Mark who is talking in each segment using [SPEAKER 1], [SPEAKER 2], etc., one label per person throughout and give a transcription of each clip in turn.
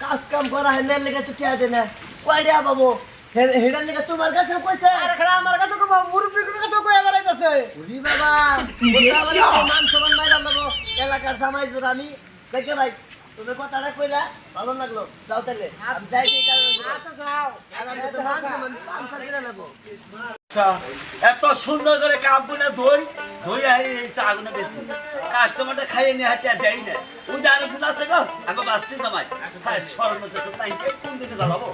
[SPEAKER 1] কাজ কাম করা হয় না লেগে তো টিয়া দে না কয়টা পাবো হে- লেগে তোমার কাছে কইছে?
[SPEAKER 2] আরে খালা আমার কাছে কো মুরব্বি কাছে কই বেড়াইতেছে।
[SPEAKER 1] উরি বাবা মান সম্মান মাইরা লব। এলাকার জামাই জোর আমি। দেখে ভাই তুমি কথাটা কইলা ভালো লাগল। যাও তাহলে। আমি যাই সেই কারণে
[SPEAKER 2] আচ্ছা যাও।
[SPEAKER 1] আর আমি তো সম্মান সম্মান লাগবো
[SPEAKER 3] আচ্ছা, এত সুন্দর করে কাম করে ধুই ধুই আই এই চা গুলো বেশি। কাস্টমারটা খাইয়ে নিয়ে হাতে দেয় না। ওই যে আরেকজন আছে গো? আগে বাঁচতে জামাই। হ্যাঁ তো তাই কোন দিকে জ্বালাবো?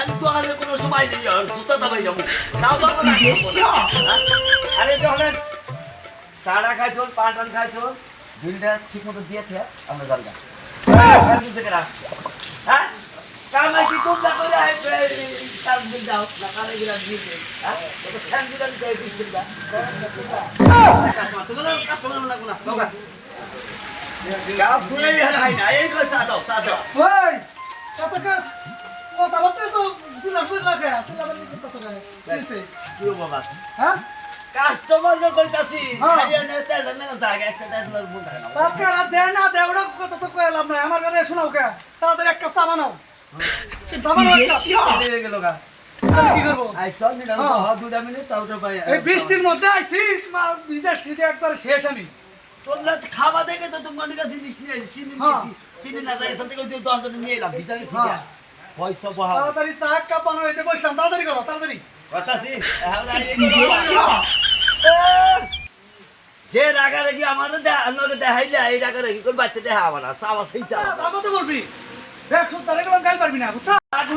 [SPEAKER 3] আমি দোকানে কোনো সময় নেই আর জুতা দাবাই যাব। তাও তো আমার আগে হব না। হ্যাঁ? আরে তাহলে চাটা খাইছো পাটান খাইছো বিলটা ঠিক মতো দিয়েছে আমরা জানলাম হ্যাঁ কামাই কি তোমরা করে তার বিল দাও না কামাই গিরা দিয়েছে হ্যাঁ তো ফ্যান দিলা দিতে বিল দাও কাস্টমার তোমার কাস্টমার না দাও গা ফুলে হাই না এই কই সাদা সাদা
[SPEAKER 2] ওই কত কাজ কথা বলতে তো জিলা ফুল লাগে তুই আবার কি করতেছ রে
[SPEAKER 3] কি বাবা
[SPEAKER 2] হ্যাঁ
[SPEAKER 3] কাস্টমার কইতাছি
[SPEAKER 2] হ্যাঁ।
[SPEAKER 3] খাইয়া নে না জায়গা একটা তেল না
[SPEAKER 2] তার না দে ওটা কত তো কইলাম না আমার কাছে শোনাও কে? তাড়াতাড়ি এক কাপ চা বানাও। চা বানাও এক কাপ।
[SPEAKER 3] চলে গেল গা।
[SPEAKER 2] হ্যাঁ। বৃষ্টির মধ্যে আইছি ভিজা শীতে একবার শেষ আমি।
[SPEAKER 3] তোমরা খাওয়া দেখে তো তোমার কাছে জিনিস নিয়ে আসি চিনি
[SPEAKER 2] হ্যাঁ।
[SPEAKER 3] নিয়েছি চিনি না যাই সাথে কই দশ জন নিয়ে এলাম ভিতরে থেকে।
[SPEAKER 2] হ্যাঁ।
[SPEAKER 3] পয়সা বহা
[SPEAKER 2] তাড়াতাড়ি চা কাপ বানাও এতে বসলাম তাড়াতাড়ি করো তাড়াতাড়ি।
[SPEAKER 3] যে রাগা রেগি আমার নগে দেখাইলে এই রাগা রেগি কোন বাচ্চা দেখা আমার না সাবা সেইটা
[SPEAKER 2] তারপর তো বলবি শুন তাহলে গেলাম গাল পারবি না বুঝছ?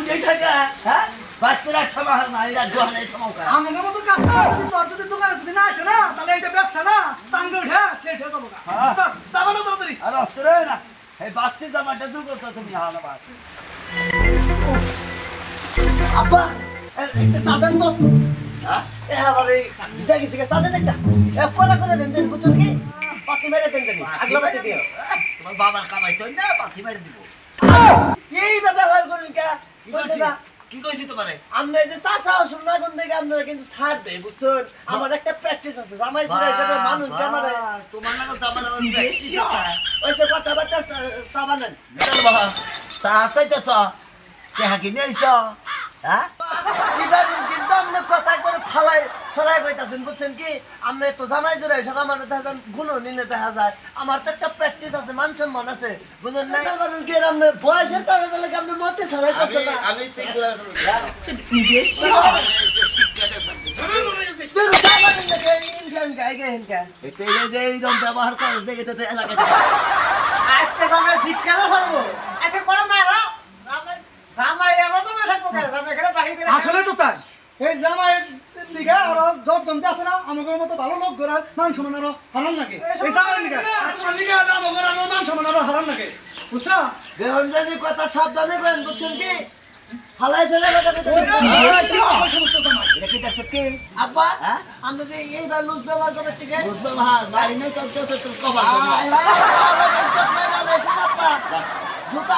[SPEAKER 3] যেই থাকে হ্যাঁ? বাচ্চারা ক্ষমা হয় না এরা দোহানে ক্ষমা করে
[SPEAKER 2] আমার মতো কাজ কর, তোর যদি দোকানে যদি না আসে না তাহলে এটা ব্যবসা না টাঙ্গে উঠে শেষ হয়ে যাব
[SPEAKER 3] হ্যাঁ।
[SPEAKER 2] চা তাড়াতাড়ি।
[SPEAKER 3] আর অস্ত্র না এই বাস্তি জামাটা দূর করতে তুমি হাওয়া বাস।
[SPEAKER 1] আব্বা এ- একটা তো এ আবার এই ভিজা গেছে গে চাঁদান একটা কোলা করে দেন দেন বুঝুন কি? পাতি মেরে দেন দেন আগলা পাতি দিও
[SPEAKER 3] তোমার বাবার কামাই তো না পাখি মারি দিব।
[SPEAKER 1] এই ব্যবহার করুন কা
[SPEAKER 3] কি কইছি? তোমারে?
[SPEAKER 1] আমরা এই যে চাষা শুননা কোন থেকে আপনারা কিন্তু ছাড় দেয় বুঝছেন? আমার একটা প্র্যাকটিস আছে জামাই ছিল হিসাবে মানুষ আমার
[SPEAKER 3] তোমার নাকি জামার আমার প্র্যাকটিস আছে।
[SPEAKER 1] ওই যে কথাবার্তা সাবানেন
[SPEAKER 3] চল বাবা কে হাকি নিয়েছ হ্যাঁ?
[SPEAKER 1] ইদানিং কিন্তু আপনি কথা করে ফালাই ছড়াই কইতাছেন বুঝছেন কি? আপনি তো জামাই জোরে সব আমার দেখা যান গুণ নিনে দেখা যায়। আমার তো একটা প্র্যাকটিস আছে মান সম্মান আছে বুঝলেন না? বলেন কি আপনি বয়সের কারণে তাহলে কি আপনি মতে ছড়াই করছেন না?
[SPEAKER 3] আমি ঠিক করে
[SPEAKER 1] বেরো সাবানেন না কে ইনকাম গাইগে ইনকা
[SPEAKER 3] এতে
[SPEAKER 4] আসলে তো তাই এই জামাই লিগা আর দশ জমতে আছে না আমাদের মতো ভালো লোক গড়ার মান সমান আরও হারান লাগে এই জামাই লিগা তোমার লিগা আমাদের আরও মান সমান আরও হারান লাগে বুঝছ
[SPEAKER 1] বেহনজানি কথা সাবধানে করেন বুঝছেন কি ফালাই চলে কথা আব্বা
[SPEAKER 3] হ্যাঁ?
[SPEAKER 1] আমরা যে এইবার লুজ ব্যবহার করে
[SPEAKER 3] হ্যাঁ নেই
[SPEAKER 1] জুতা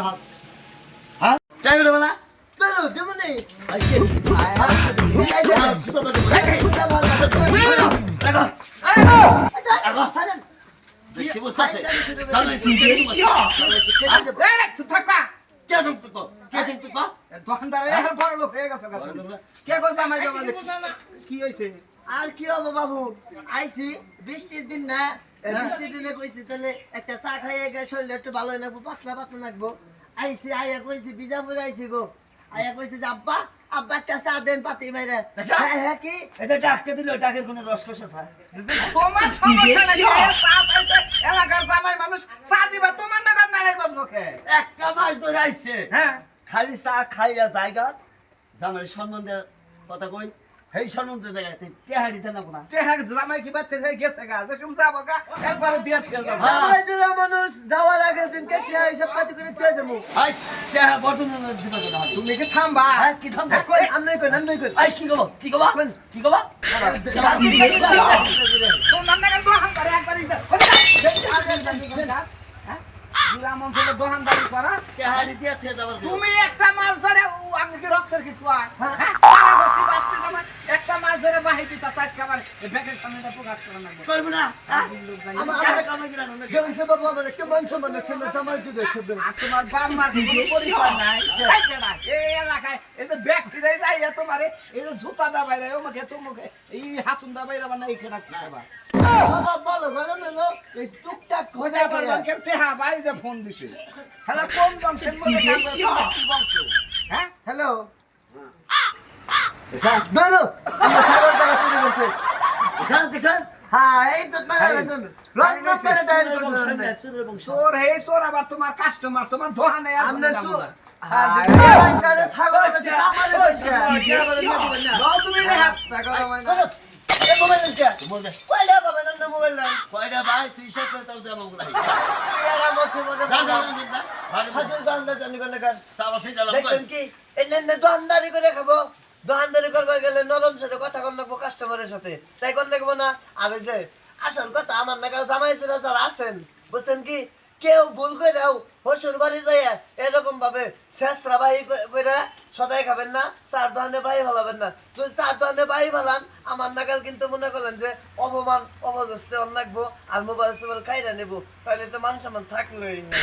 [SPEAKER 3] হাত
[SPEAKER 1] উঠে বলা
[SPEAKER 2] থাকবা
[SPEAKER 3] কে
[SPEAKER 4] হয়ে গেছে হইছে
[SPEAKER 1] আর কি হব বাবু আইছি বৃষ্টির দিন না বৃষ্টির দিনে কইছি তাহলে একটা চা খাইয়ে গে শরীরটা একটু ভালো লাগবো পাতলা পাতলা লাগবো আইছি আইয়া কইছি বিজাপুর আইছি গো। আইয়া কইছি যে আব্বা আব্বা একটা চা দেন পাতি মাইরে। হ্যাঁ হ্যাঁ কি?
[SPEAKER 3] এটা ডাকতে দিল ডাকের কোনো রস কষা
[SPEAKER 2] তোমার সমস্যা নাকি? চা চাইতে এলাকার জামাই মানুষ চা দিবা তোমার নাগার নাড়াই বসবো খে
[SPEAKER 3] একটা মাস ধরে আইছে।
[SPEAKER 2] হ্যাঁ।
[SPEAKER 3] খালি চা খাইয়া জায়গা জামাই সম্বন্ধে কথা কই? এই সম্বন্ধে দেখায় তুই তেহাড়ি দেন না
[SPEAKER 5] তেহার জামাই কি বাচ্চা হয়ে গেছে গা? যে তুমি যাব গা? একবারে দিয়ে ঠেল দাও
[SPEAKER 1] জামাই দুরা মানুষ যাওয়ার আগে দিন কেটে হিসাব পাতি করে তুই যাব
[SPEAKER 3] আই তেহা বর্তমানে দিবে না
[SPEAKER 5] তুমি কি থামবা?
[SPEAKER 3] হ্যাঁ কি থাম
[SPEAKER 1] কই? আমি কই আমি কই?
[SPEAKER 3] আই কি গো কি গো কি গো
[SPEAKER 5] তোমার নাগাল দোহান করে? একবারে গ্রাম অঞ্চলে দোহানদারি করা।
[SPEAKER 3] দিয়ে যাবার
[SPEAKER 5] তুমি একটা মাছ ধরে আগে কি রক্তের কিছু হয়।
[SPEAKER 3] করবে না আমার আমার কামে গিরা না
[SPEAKER 1] গেছে বাবা আমার একটা মান সম্মান আছে না জামাই যদি
[SPEAKER 5] আর তোমার বাপ মার পরিচয় নাই এই বেটা, এই এলাকায় এই যে ব্যাগ ফিরে যাই তোমারে এই যে জুতা দা বাইরে মুখে তো মুখে এই হাসুন দা বাইরে এই খেলা
[SPEAKER 1] বাবা বলো ঘরে মেলো এই টুকটাক
[SPEAKER 5] খোঁজা
[SPEAKER 1] খোঁজা
[SPEAKER 5] পারবার
[SPEAKER 1] পারবার
[SPEAKER 5] কেউ যে ফোন দিছে। তাহলে কোন বংশের মধ্যে কাম করে তোমার কি বংশ হ্যাঁ?
[SPEAKER 1] হ্যালো? আমরা সাগর করছে।
[SPEAKER 3] দেখছেন দেখছেন
[SPEAKER 1] হ্যাঁ এই তো মারা নম্বরে ডায়াল করছেন
[SPEAKER 5] চোর হে চোর আবার তোমার কাস্টমার তোমার দোহানে আর
[SPEAKER 1] আমরা
[SPEAKER 5] কোনো
[SPEAKER 1] তো
[SPEAKER 5] দাম নাই।
[SPEAKER 1] হ্যাঁ কারে ছাগল আছে আমারে কইছে
[SPEAKER 5] দাও তুমি রেহা
[SPEAKER 1] টাকা জমাই না এ মোবাইল কে কয়টা বাবা না মোবাইল নাই
[SPEAKER 3] কয়টা ভাই তুই সব করে তাও দেবো গুলাই
[SPEAKER 1] তুই আর আমার মধ্যে
[SPEAKER 3] জান জান
[SPEAKER 1] মধ্যে
[SPEAKER 3] জান ভালো
[SPEAKER 1] হাজুর জানদা জানি কোন কার
[SPEAKER 3] সাবা সেই জালাম
[SPEAKER 1] দেখছেন কি এই লেনদেন দোকানদারি করে খাব দোকানদারি করবার গেলে নরম সাথে কথা কর নাকবো কাস্টমারের সাথে। তাই কর নাকবো না? আর যে, আসল কথা আমার নাকাল জামাই ছিল যারা আছেন, বুঝছেন কি? কেউ ভুল করে দাও হসুর বাড়ি যায় এরকম ভাবে শেষরা বাহি করে সদাই খাবেন না, চার দোকানে বাহি ভালাবেন না। যদি চার দোকানে বাহি ভালান আমার নাগাল কিন্তু মনে করলেন যে অপমান, অপদস্থে অন্নাকবো আর মোবাইল সোবাইল খাইরা নেব, তাহলে তো মান সম্মান থাকলোই না।